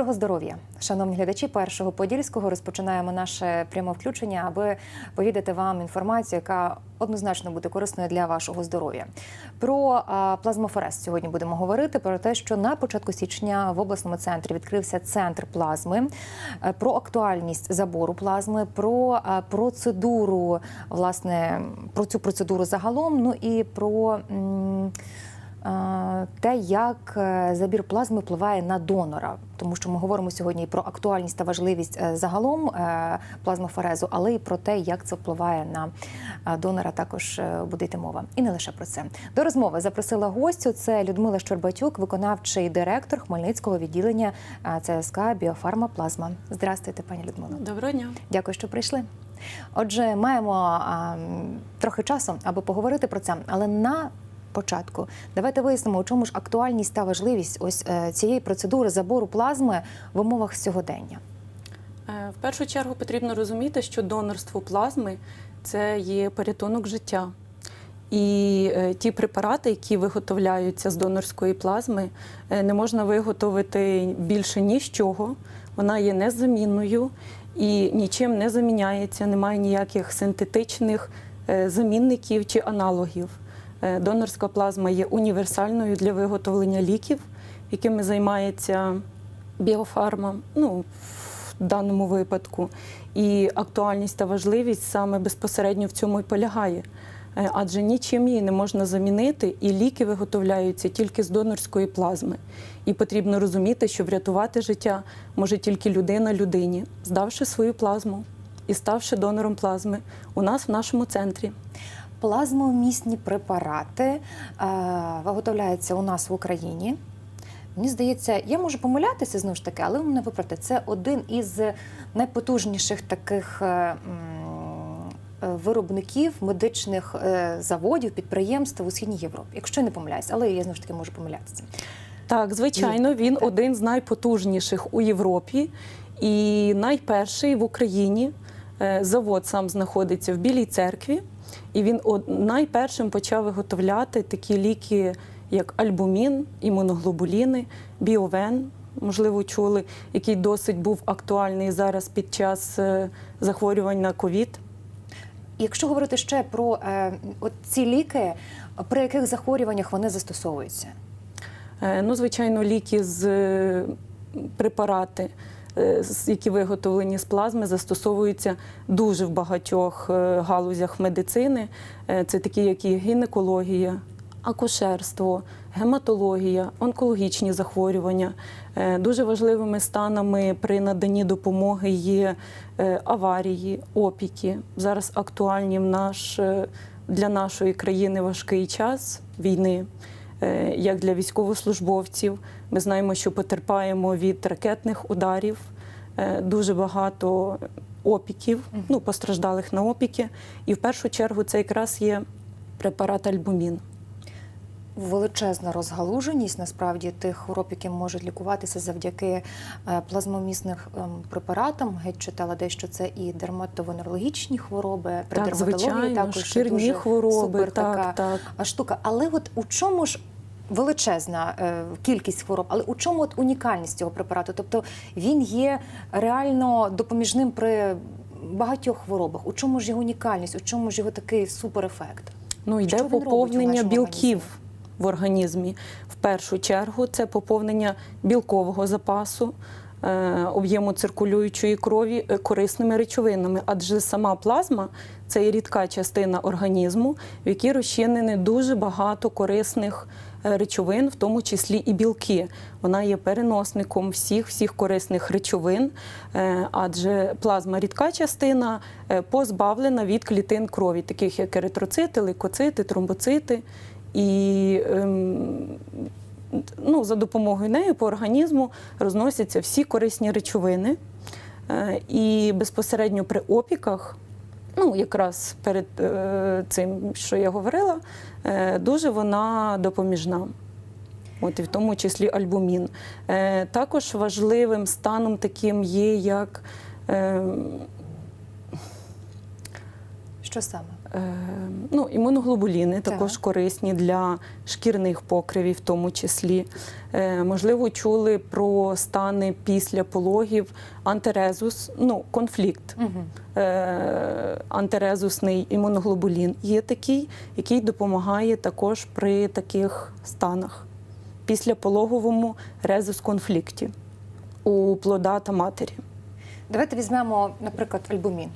Доброго здоров'я, шановні глядачі першого подільського. Розпочинаємо наше пряме включення, аби повідати вам інформацію, яка однозначно буде корисною для вашого здоров'я. Про плазмофорез сьогодні будемо говорити про те, що на початку січня в обласному центрі відкрився центр плазми, е, про актуальність забору плазми, про процедуру, власне, про цю процедуру загалом. Ну і про. м, те, як е, забір плазми впливає на донора, тому що ми говоримо сьогодні і про актуальність та важливість е, загалом е, плазмофорезу, але і про те, як це впливає на е, донора, також е, буде йти мова. І не лише про це. До розмови запросила гостю. Це Людмила Щорбатюк, виконавчий директор Хмельницького відділення е, ЦСК Біофарма Плазма. Здрастуйте, пані Людмила. Доброго дня. Дякую, що прийшли. Отже, маємо а, трохи часу, аби поговорити про це, але на початку давайте вияснимо, у чому ж актуальність та важливість ось е, цієї процедури забору плазми в умовах сьогодення. Е, В першу чергу потрібно розуміти, що донорство плазми це є порятунок життя. І е, ті препарати, які виготовляються з донорської плазми, не можна виготовити більше ні з чого. Вона є незамінною і нічим не заміняється, немає ніяких синтетичних замінників чи аналогів. Е, Донорська плазма є універсальною для виготовлення ліків, якими займається біофарма. Ну, в даному випадку. І актуальність та важливість саме безпосередньо в цьому і полягає. Е, Адже нічим її не можна замінити, і ліки виготовляються тільки з донорської плазми. І потрібно розуміти, що врятувати життя може тільки людина людині, здавши свою плазму і ставши донором плазми у нас в нашому центрі. Плазмовмісні препарати е, виготовляються у нас в Україні. Мені здається, я можу помилятися знову ж таки, але ви мене виправте. Це один із найпотужніших таких е, е, виробників медичних заводів, підприємств у східній Європі. Якщо я не помиляюсь, але я знову ж таки можу помилятися. Так, звичайно, він Так. один з найпотужніших у Європі і найперший в Україні. Завод сам знаходиться в Білій церкві, і він найпершим почав виготовляти такі ліки, як альбумін, імуноглобуліни, біовен. Можливо, чули, який досить був актуальний зараз під час е, захворювань на ковід. Якщо говорити ще про е, от ці ліки, при яких захворюваннях вони застосовуються? Е, Ну, звичайно, ліки з е, препарати, які виготовлені з плазми, застосовуються дуже в багатьох е, галузях медицини. Е, Це такі, як і гінекологія, акушерство, гематологія, онкологічні захворювання. Е, Дуже важливими станами при наданні допомоги є е, аварії, опіки. Зараз актуальні в наш е, для нашої країни важкий час війни е, як для військовослужбовців. Ми знаємо, що потерпаємо від ракетних ударів, е, дуже багато опіків, ну, постраждалих на опіки. І в першу чергу це якраз є препарат альбумін. Величезна розгалуженість насправді тих хвороб, які можуть лікуватися завдяки е, плазмомісних ем, препаратам. Геть читала дещо це і дерматовенерологічні хвороби, при Так, дерматології звичайно, також шкірні дуже хвороби, супер так, така так. штука. Але от у чому ж величезна е, кількість хвороб, але у чому от унікальність цього препарату? Тобто він є реально допоміжним при багатьох хворобах. У чому ж його унікальність? У чому ж його такий суперефект? Ну, йде Що поповнення білків організмі? в організмі. В першу чергу це поповнення білкового запасу, е, об'єму циркулюючої крові е, корисними речовинами. Адже сама плазма це є рідка частина організму, в якій розчинені дуже багато корисних речовин, в тому числі і білки. Вона є переносником всіх всіх корисних речовин, е, адже плазма рідка частина е, позбавлена від клітин крові, таких як еритроцити, лейкоцити, тромбоцити. І ем, ну, за допомогою неї по організму розносяться всі корисні речовини. Е, І безпосередньо при опіках, ну якраз перед е, цим, що я говорила, е, дуже вона допоміжна. От і в тому числі альбумін. Е, Також важливим станом таким є як е, Що саме? Е, Ну, імуноглобуліни Так. також корисні для шкірних покривів, в тому числі. Е, Можливо, чули про стани після пологів антирезус, ну, конфлікт. Угу. Антирезусний імуноглобулін є такий, який допомагає також при таких станах після пологовому резус-конфлікті у плода та матері. Давайте візьмемо, наприклад, альбумін.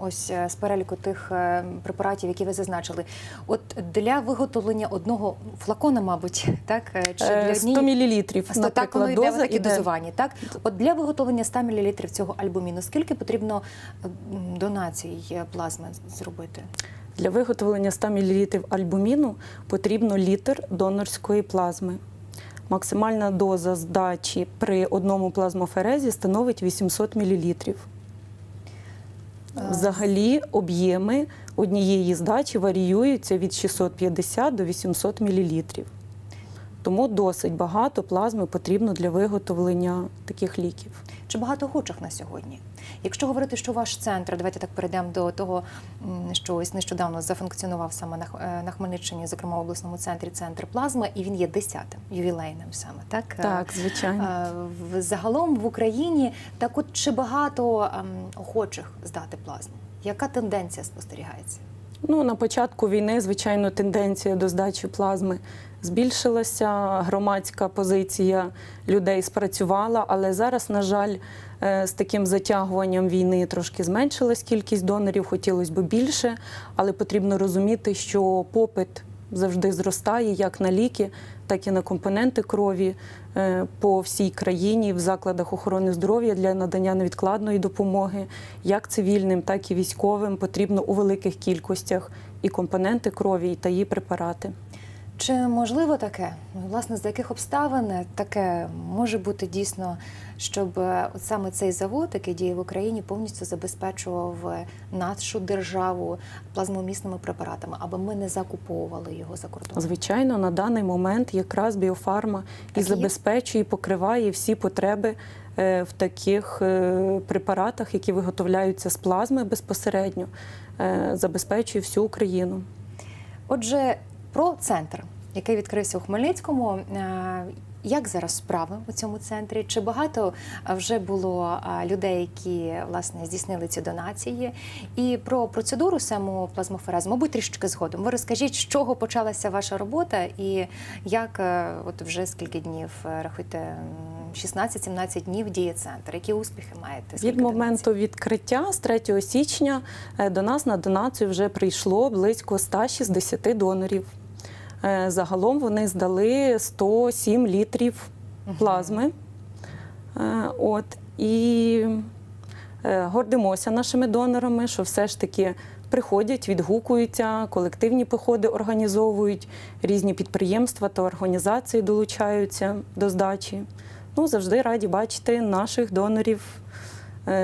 Ось е, з переліку тих е, препаратів, які ви зазначили. От для виготовлення одного флакона, мабуть, так е, чи для Е, 100 мл, Сто- так воно наприклад, йде в такі дозування. Так, от для виготовлення 100 мл цього альбуміну, скільки потрібно донацій плазми зробити? Для виготовлення 100 мл альбуміну потрібно літр донорської плазми. Максимальна доза здачі при одному плазмоферезі становить 800 мл. Взагалі об'єми однієї здачі варіюються від 650 до 800 мл. Тому досить багато плазми потрібно для виготовлення таких ліків. Чи багато гучих на сьогодні? Якщо говорити, що ваш центр, давайте так перейдемо до того, що ось нещодавно зафункціонував саме на, е, Хмельниччині, зокрема в обласному центрі центр плазми, і він є десятим ювілейним саме, так? Е, Так, звичайно. е, Загалом в Україні так от чи багато ем, охочих здати плазму? Яка тенденція спостерігається? Ну, на початку війни, звичайно, тенденція до здачі плазми збільшилася. Громадська позиція людей спрацювала, але зараз, на жаль, е, з таким затягуванням війни трошки зменшилась кількість донорів, хотілося б більше, але потрібно розуміти, що попит завжди зростає як на ліки, так і на компоненти крові е, по всій країні в закладах охорони здоров'я для надання невідкладної допомоги, як цивільним, так і військовим. Потрібно у великих кількостях і компоненти крові, та її препарати. Чи можливо таке? Ну, Власне, з яких обставин таке може бути дійсно, щоб е, от саме цей завод, який діє в Україні, повністю забезпечував е, нашу державу плазмомісними препаратами, аби ми не закуповували його за кордоном? Звичайно, на даний момент якраз біофарма і Так є? забезпечує, і покриває всі потреби е, в таких препаратах, які виготовляються з плазми безпосередньо, забезпечує всю Україну. Отже, про центр, який відкрився у Хмельницькому. е, Як зараз справи у цьому центрі? Чи багато е, вже було е, людей, які власне здійснили ці донації? І про процедуру саму плазмоферезу, мабуть, трішечки згодом. Ви розкажіть, з чого почалася ваша робота, і як от вже скільки днів рахуйте м, 16-17 днів діє центр? Які успіхи маєте? Скільки Від донацій? моменту відкриття з 3 січня до нас на донацію вже прийшло близько 160 донорів. Е, Загалом вони здали 107 літрів плазми. Е, От, і е, гордимося нашими донорами, що все ж таки приходять, відгукуються, колективні походи організовують, різні підприємства та організації долучаються до здачі. Ну, завжди раді бачити наших донорів,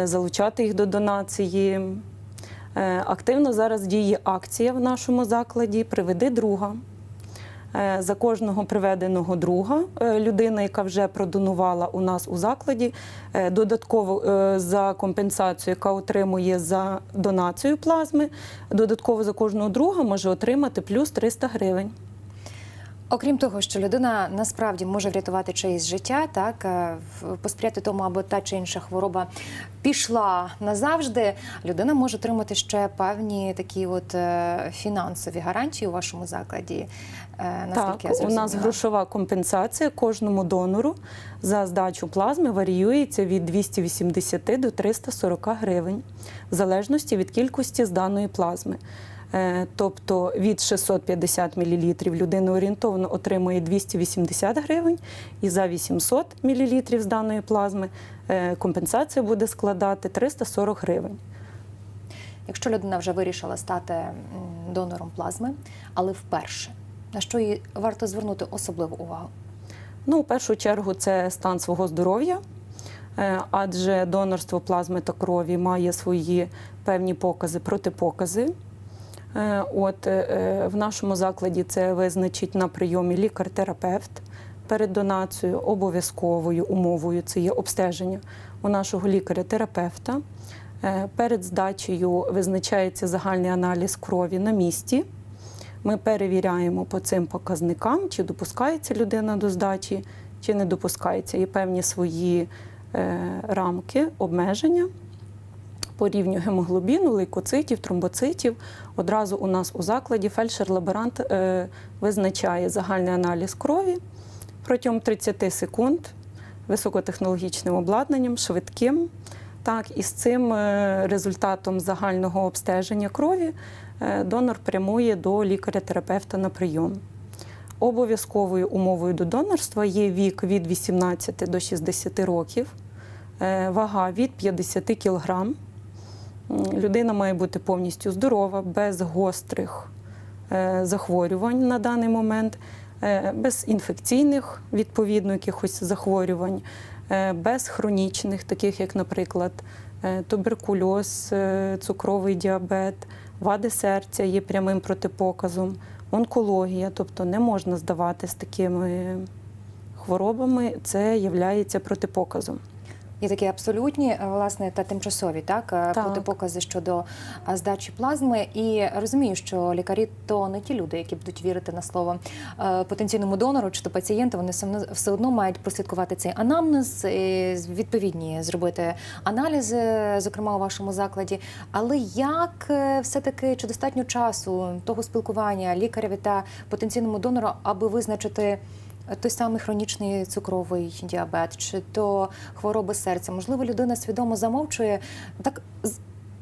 залучати їх до донації. Активно зараз діє акція в нашому закладі Приведи друга. Е, За кожного приведеного друга е, людина, яка вже продонувала у нас у закладі, е, додатково за компенсацію, яка отримує за донацію плазми, додатково за кожного друга може отримати плюс 300 гривень. Окрім того, що людина насправді може врятувати чиєсь життя, так е, посприяти тому, аби та чи інша хвороба пішла назавжди. Людина може отримати ще певні такі от е, фінансові гарантії у вашому закладі. е, Наскільки я у нас грошова компенсація кожному донору за здачу плазми варіюється від 280 до 340 гривень, в залежності від кількості зданої плазми. Е, Тобто від 650 мл людина орієнтовно отримує 280 гривень, і за 800 мл з даної плазми е, компенсація буде складати 340 гривень. Якщо людина вже вирішила стати донором плазми, але вперше, на що їй варто звернути особливу увагу? Ну, у першу чергу, це стан свого здоров'я, е, адже донорство плазми та крові має свої певні покази, протипокази. Е, От е, е, в нашому закладі це визначить на прийомі лікар-терапевт перед донацією. Обов'язковою умовою це є обстеження у нашого лікаря-терапевта. Перед здачею визначається загальний аналіз крові на місці. Ми перевіряємо по цим показникам, чи допускається людина до здачі, чи не допускається. Є певні свої рамки, обмеження по рівню гемоглобіну, лейкоцитів, тромбоцитів. Одразу у нас у закладі фельдшер-лаборант е, визначає загальний аналіз крові протягом 30 секунд високотехнологічним обладнанням, швидким. Так, і з цим е, результатом загального обстеження крові е, донор прямує до лікаря-терапевта на прийом. Обов'язковою умовою до донорства є вік від 18 до 60 років, вага від 50 кг. Людина має бути повністю здорова, без гострих е, захворювань на даний момент, е, без інфекційних, відповідно, якихось захворювань, е, без хронічних, таких як, наприклад, туберкульоз, цукровий діабет, вади серця є прямим протипоказом, онкологія, тобто не можна здавати з такими хворобами, це є протипоказом. Є такі абсолютні, е, власне, та тимчасові, так, е, Так. протипокази щодо е, здачі плазми. І розумію, що лікарі то не ті люди, які будуть вірити на слово потенційному донору чи то пацієнту. Вони все одно- все мають прослідкувати цей анамнез, і відповідні зробити аналізи, зокрема у вашому закладі. Але як е, все-таки чи достатньо часу того спілкування лікаря та потенційному донору, аби визначити той самий хронічний цукровий діабет, чи то хвороби серця. Можливо, людина свідомо замовчує так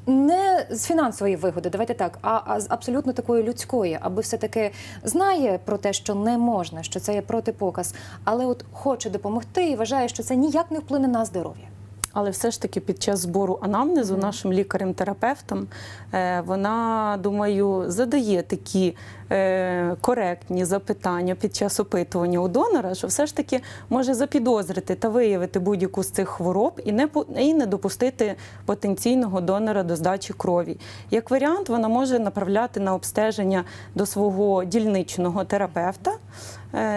не з фінансової вигоди, давайте так, а, а з абсолютно такої людської, аби все-таки знає про те, що не можна, що це є протипоказ, але от хоче допомогти і вважає, що це ніяк не вплине на здоров'я. Але все ж таки під час збору анамнезу нашим лікарем-терапевтом е, вона, думаю, задає такі е, коректні запитання під час опитування у донора, що все ж таки може запідозрити та виявити будь-яку з цих хвороб і не і не допустити потенційного донора до здачі крові. Як варіант, вона може направляти на обстеження до свого дільничного терапевта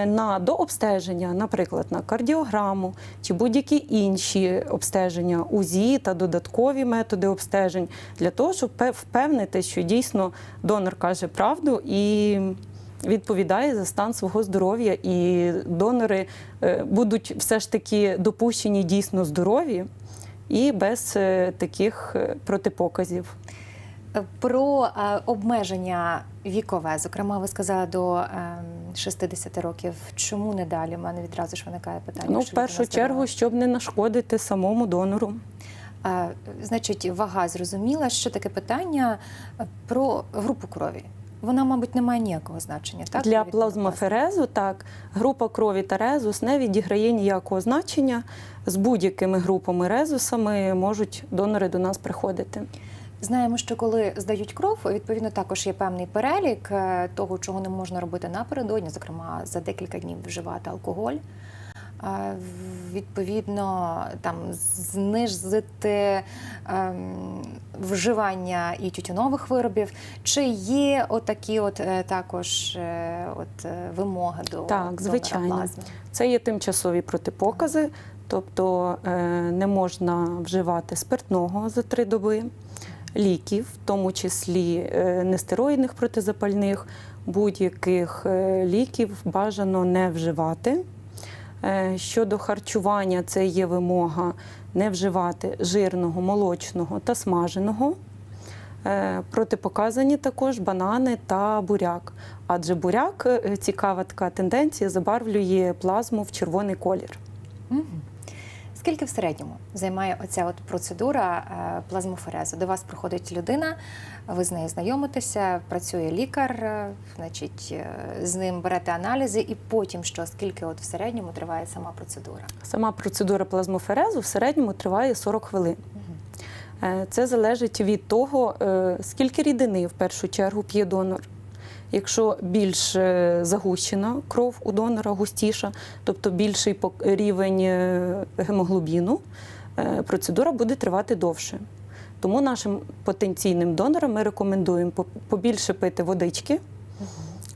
на дообстеження, наприклад, на кардіограму чи будь-які інші обстеження УЗІ та додаткові методи обстежень для того, щоб впевнити, що дійсно донор каже правду і відповідає за стан свого здоров'я, і донори е, будуть все ж таки допущені дійсно здорові і без е, таких е, протипоказів. Про е, обмеження вікове, зокрема, ви сказали до е, 60 років. Чому не далі? У мене відразу ж виникає питання. Ну, в першу чергу, щоб не нашкодити самому донору. Е, Значить, вага зрозуміла, що таке питання про групу крові. Вона, мабуть, не має ніякого значення. Так Для плазмоферезу так група крові та резус не відіграє ніякого значення. З будь-якими групами резусами можуть донори до нас приходити. Знаємо, що коли здають кров, відповідно також є певний перелік е, того, чого не можна робити напередодні, зокрема за декілька днів вживати алкоголь. Відповідно, там знизити ем, вживання і тютюнових виробів. Чи є отакі, от е, також е, от вимоги до Так, звичайно. плазми? Це є тимчасові протипокази, тобто е, не можна вживати спиртного за три доби, ліків, в тому числі е, нестероїдних протизапальних, будь-яких е, ліків бажано не вживати. Е, Щодо харчування, це є вимога не вживати жирного, молочного та смаженого. Протипоказані також банани та буряк. Адже буряк цікава така тенденція, забарвлює плазму в червоний колір. Скільки в середньому займає оця от процедура е, плазмоферезу? До вас приходить людина, ви з нею знайомитеся, працює лікар, е, значить, е, з ним берете аналізи, і потім що? Скільки от в середньому триває сама процедура? Сама процедура плазмоферезу в середньому триває 40 хвилин. Це залежить від того, скільки рідини в першу чергу п'є донор. Якщо більш е, загущена кров у донора, густіша, тобто більший рівень е, гемоглобіну, е, процедура буде тривати довше. Тому нашим потенційним донорам ми рекомендуємо побільше пити водички.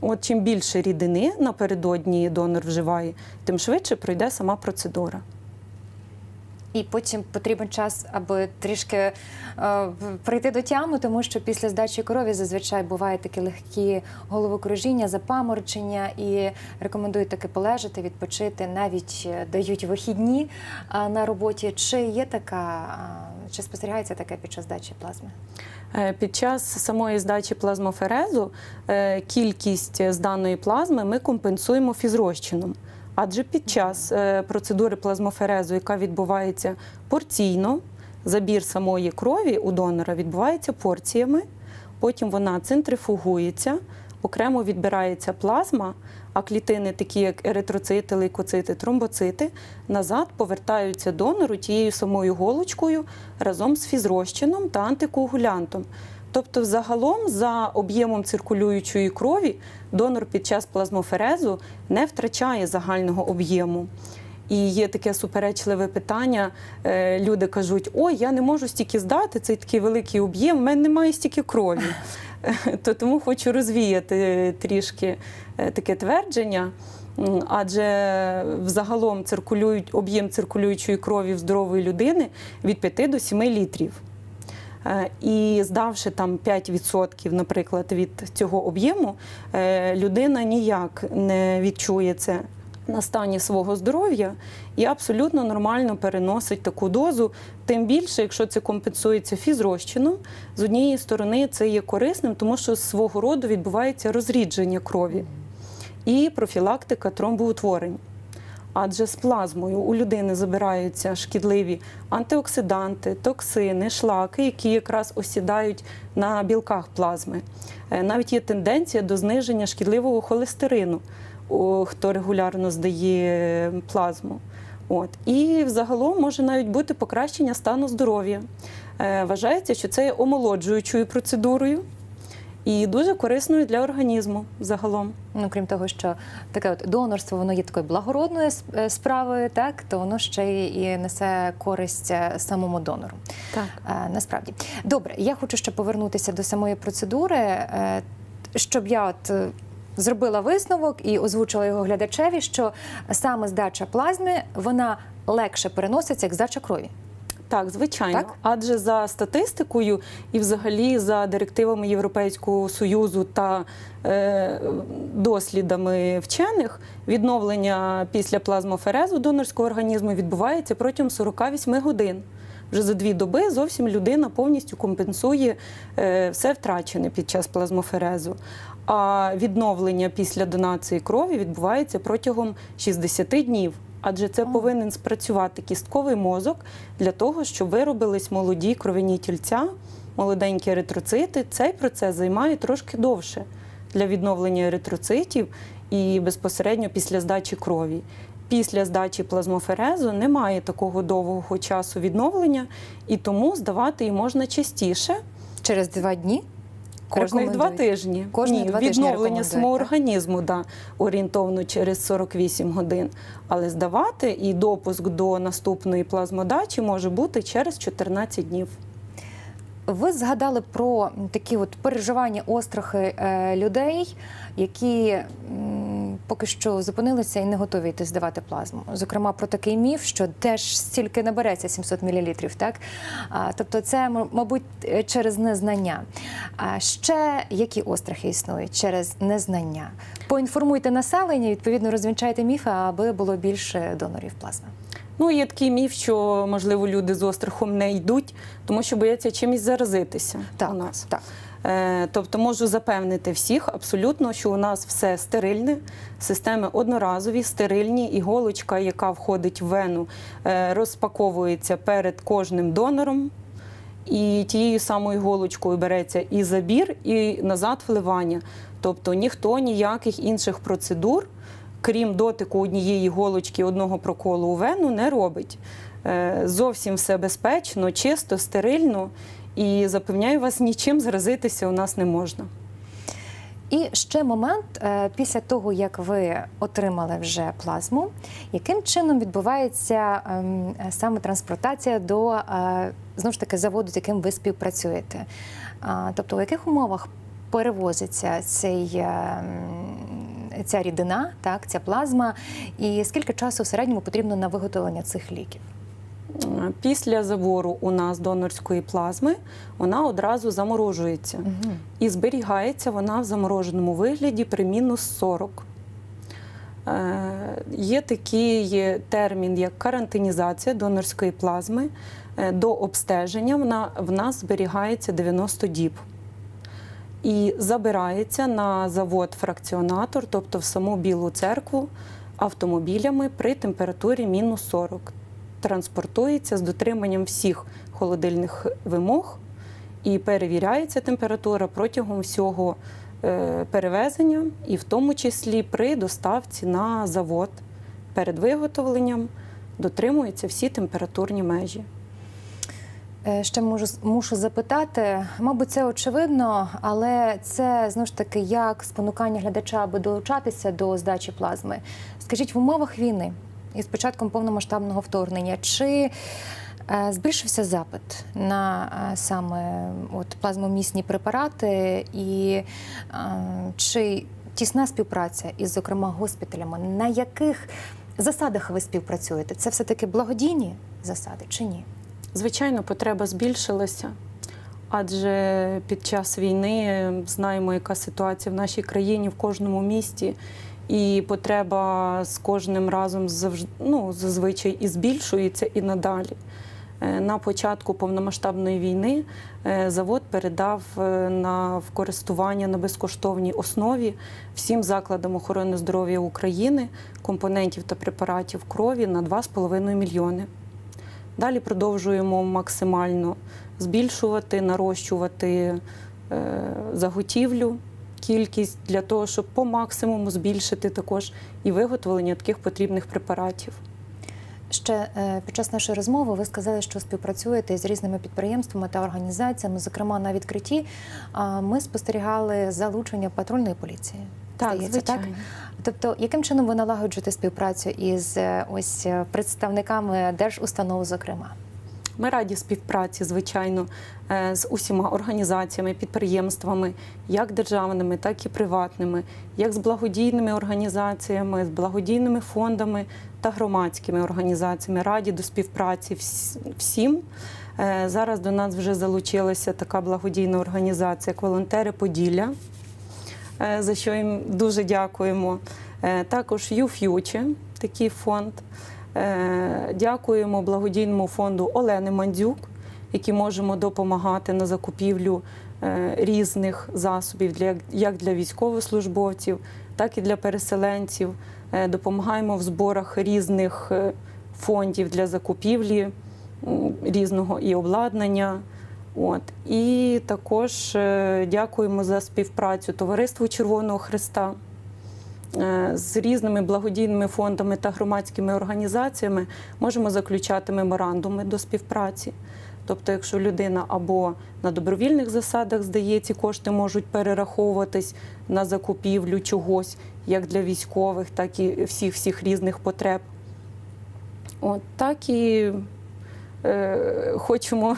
От чим більше рідини напередодні донор вживає, тим швидше пройде сама процедура. І потім потрібен час, аби трішки е, прийти до тями, тому що після здачі крові зазвичай бувають такі легкі головокружіння, запаморочення, і рекомендують таки полежати, відпочити, навіть е, дають вихідні а, на роботі. Чи є така, а, чи спостерігається таке під час здачі плазми? Е, Під час самої здачі плазмоферезу е, кількість зданої плазми ми компенсуємо фізрозчином. Адже під час е, процедури плазмоферезу, яка відбувається порційно, забір самої крові у донора відбувається порціями, потім вона центрифугується, окремо відбирається плазма, а клітини, такі як еритроцити, лейкоцити, тромбоцити, назад повертаються донору тією самою голочкою разом з фізрозчином та антикоагулянтом. Тобто, загалом, за об'ємом циркулюючої крові, донор під час плазмоферезу не втрачає загального об'єму. І є таке суперечливе питання. Е, Люди кажуть: ой, я не можу стільки здати, цей такий великий об'єм, в мене немає стільки крові. Е, То тому хочу розвіяти трішки е, таке твердження. Адже взагалом циркулюють об'єм циркулюючої крові в здорової людини від 5 до 7 літрів. Е, І здавши там 5%, наприклад, від цього об'єму, е, людина ніяк не відчує це на стані свого здоров'я і абсолютно нормально переносить таку дозу. Тим більше, якщо це компенсується фізрозчином, з однієї сторони це є корисним, тому що з свого роду відбувається розрідження крові і профілактика тромбоутворень. Адже з плазмою у людини забираються шкідливі антиоксиданти, токсини, шлаки, які якраз осідають на білках плазми. Е, Навіть є тенденція до зниження шкідливого холестерину, хто регулярно здає плазму. От. І взагалом може навіть бути покращення стану здоров'я. Е, Вважається, що це є омолоджуючою процедурою і дуже корисною для організму загалом. Ну, крім того, що таке от донорство, воно є такою благородною е, справою, так то воно ще і несе користь е, самому донору. Так. Е, Насправді добре, я хочу ще повернутися до самої процедури, е, щоб я от. е, Зробила висновок і озвучила його глядачеві, що саме здача плазми вона легше переноситься як здача крові. Так, звичайно. Так? Адже за статистикою і взагалі за директивами Європейського Союзу та е, дослідами вчених, відновлення після плазмоферезу донорського організму відбувається протягом 48 годин. Вже за дві доби зовсім людина повністю компенсує е, все втрачене під час плазмоферезу. А відновлення після донації крові відбувається протягом 60 днів. Адже це повинен спрацювати кістковий мозок для того, щоб виробились молоді кровяні тільця, молоденькі еритроцити. Цей процес займає трошки довше для відновлення еритроцитів і безпосередньо після здачі крові. Після здачі плазмоферезу немає такого довгого часу відновлення, і тому здавати її можна частіше. Через два дні Кожних два тижні. Кожні Ні, два тижні відновлення самоорганізму да, орієнтовно через 48 годин. Але здавати і допуск до наступної плазмодачі може бути через 14 днів. Ви згадали про такі от переживання острахи е, людей, які поки що зупинилися і не готові йти здавати плазму. Зокрема, про такий міф, що теж стільки набереться 700 мл, так? Тобто, це, мабуть, е, через незнання. А ще які острахи існують через незнання? Поінформуйте населення, відповідно, розвінчайте міфи, аби було більше донорів плазми. Ну, є такий міф, що можливо люди з острахом не йдуть, тому що бояться чимось заразитися Так, у нас. так. Е, Тобто можу запевнити всіх абсолютно, що у нас все стерильне, системи одноразові, стерильні, іголочка, яка входить в вену, е, розпаковується перед кожним донором. І тією самою іголочкою береться і забір, і назад вливання. Тобто ніхто ніяких інших процедур, крім дотику однієї іголочки, одного проколу у вену, не робить. Е, Зовсім все безпечно, чисто, стерильно. І запевняю вас, нічим заразитися у нас не можна. І ще момент е, після того, як ви отримали вже плазму, яким чином відбувається ем, саме транспортація до е, знову ж таки заводу, з яким ви співпрацюєте? Тобто, у яких умовах перевозиться цей, ем, ця рідина, так, ця плазма, і скільки часу в середньому потрібно на виготовлення цих ліків? Після забору у нас донорської плазми вона одразу заморожується і зберігається вона в замороженому вигляді при мінус 40. Е, Є такий термін, як карантинізація донорської плазми. Е, До обстеження вона в нас зберігається 90 діб. І забирається на завод фракціонатор, тобто в саму Білу церкву, автомобілями при температурі мінус 40. Транспортується з дотриманням всіх холодильних вимог і перевіряється температура протягом всього е, перевезення, і в тому числі при доставці на завод. Перед виготовленням дотримуються всі температурні межі. Е, Ще можу мушу запитати, мабуть, це очевидно, але це знову ж таки як спонукання глядача, аби долучатися до здачі плазми. Скажіть, в умовах війни і з початком повномасштабного вторгнення, чи е, збільшився запит на е, саме от плазмомісні препарати, і чи тісна співпраця із, зокрема, госпіталями? На яких засадах ви співпрацюєте? Це все таки благодійні засади чи ні? Звичайно, потреба збільшилася, адже під час війни знаємо, яка ситуація в нашій країні, в кожному місті, і потреба з кожним разом завжди, ну, зазвичай і збільшується і надалі. Е, На початку повномасштабної війни е, завод передав е, на в користування на безкоштовній основі всім закладам охорони здоров'я України компонентів та препаратів крові на 2,5 мільйони. Далі продовжуємо максимально збільшувати, нарощувати е, заготівлю, кількість для того, щоб по максимуму збільшити також і виготовлення таких потрібних препаратів. Ще е, під час нашої розмови ви сказали, що співпрацюєте з різними підприємствами та організаціями. Зокрема, на відкритті ми спостерігали залучення патрульної поліції. Здається, так? Тобто, яким чином ви налагоджуєте співпрацю із е, ось е, представниками держустанов, зокрема? Ми раді співпраці, звичайно, е, з усіма організаціями, підприємствами, як державними, так і приватними, як з благодійними організаціями, з благодійними фондами та громадськими організаціями. Раді до співпраці всім. Зараз до нас вже залучилася така благодійна організація, як волонтери Поділля, за що їм дуже дякуємо. Е, Також YouFuture, такий фонд. Е, Дякуємо благодійному фонду Олени Мандзюк, які можемо допомагати на закупівлю е, різних засобів як для військовослужбовців, так і для переселенців. Е, Допомагаємо в зборах різних е, фондів для закупівлі різного і обладнання. От і також е, дякуємо за співпрацю Товариству Червоного Христа. Е, З різними благодійними фондами та громадськими організаціями можемо заключати меморандуми до співпраці. Тобто, якщо людина або на добровільних засадах здає, ці кошти можуть перераховуватись на закупівлю чогось, як для військових, так і всіх всіх різних потреб. От так і е, хочемо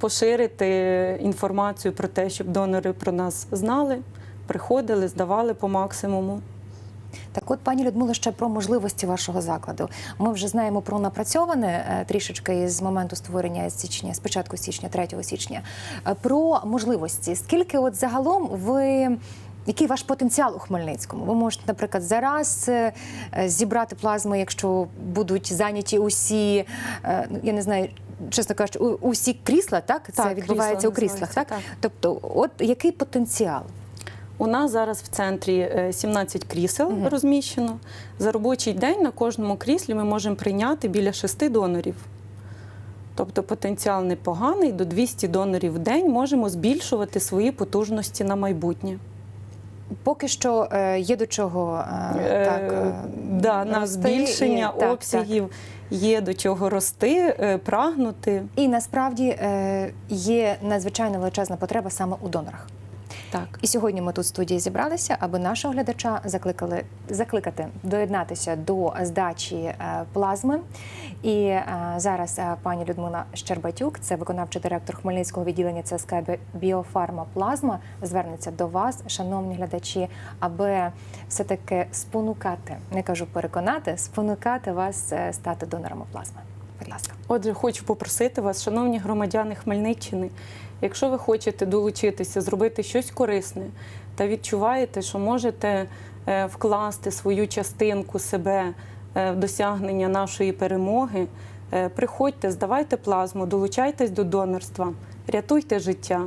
поширити інформацію про те, щоб донори про нас знали, приходили, здавали по максимуму. Так, от пані Людмила, ще про можливості вашого закладу. Ми вже знаємо про напрацьоване е, трішечки з моменту створення січня, з початку січня, 3 січня. Е, Про можливості. Скільки от загалом ви. Який ваш потенціал у Хмельницькому? Ви можете, наприклад, зараз е, е, зібрати плазму, якщо будуть зайняті усі, е, ну, я не знаю, чесно кажучи, усі крісла, так? Це Так, відбувається крісла у кріслах, так? називається, Тобто, от який потенціал? У нас зараз в центрі е, 17 крісел Мгм. розміщено. За робочий день на кожному кріслі ми можемо прийняти біля 6 донорів. Тобто потенціал непоганий, до 200 донорів в день можемо збільшувати свої потужності на майбутнє. Поки що е, є до чого е, Е, так да, на збільшення і- так, обсягів є до чого рости, прагнути. І насправді є надзвичайно величезна потреба саме у донорах. Так. І сьогодні ми тут в студії зібралися, аби нашого глядача закликали закликати доєднатися до здачі е, плазми. І е, зараз е, пані Людмила Щербатюк, це виконавчий директор Хмельницького відділення ЦСК Біофарма Плазма, звернеться до вас, шановні глядачі, аби все таки спонукати, не кажу переконати, спонукати вас стати донорами плазми. Будь ласка. Отже, хочу попросити вас, шановні громадяни Хмельниччини, якщо ви хочете долучитися, зробити щось корисне та відчуваєте, що можете е, вкласти свою частинку себе е, в досягнення нашої перемоги, е, приходьте, здавайте плазму, долучайтесь до донорства, рятуйте життя.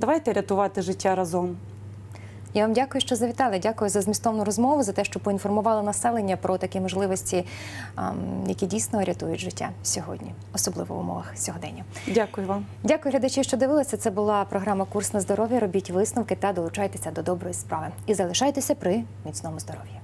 Давайте рятувати життя разом. Я вам дякую, що завітали. Дякую за змістовну розмову, за те, що поінформували населення про такі можливості, які дійсно рятують життя сьогодні, особливо в умовах сьогодення. Дякую вам. Дякую, глядачі, що дивилися. Це була програма Курс на здоров'я. Робіть висновки та долучайтеся до доброї справи. І залишайтеся при міцному здоров'ї.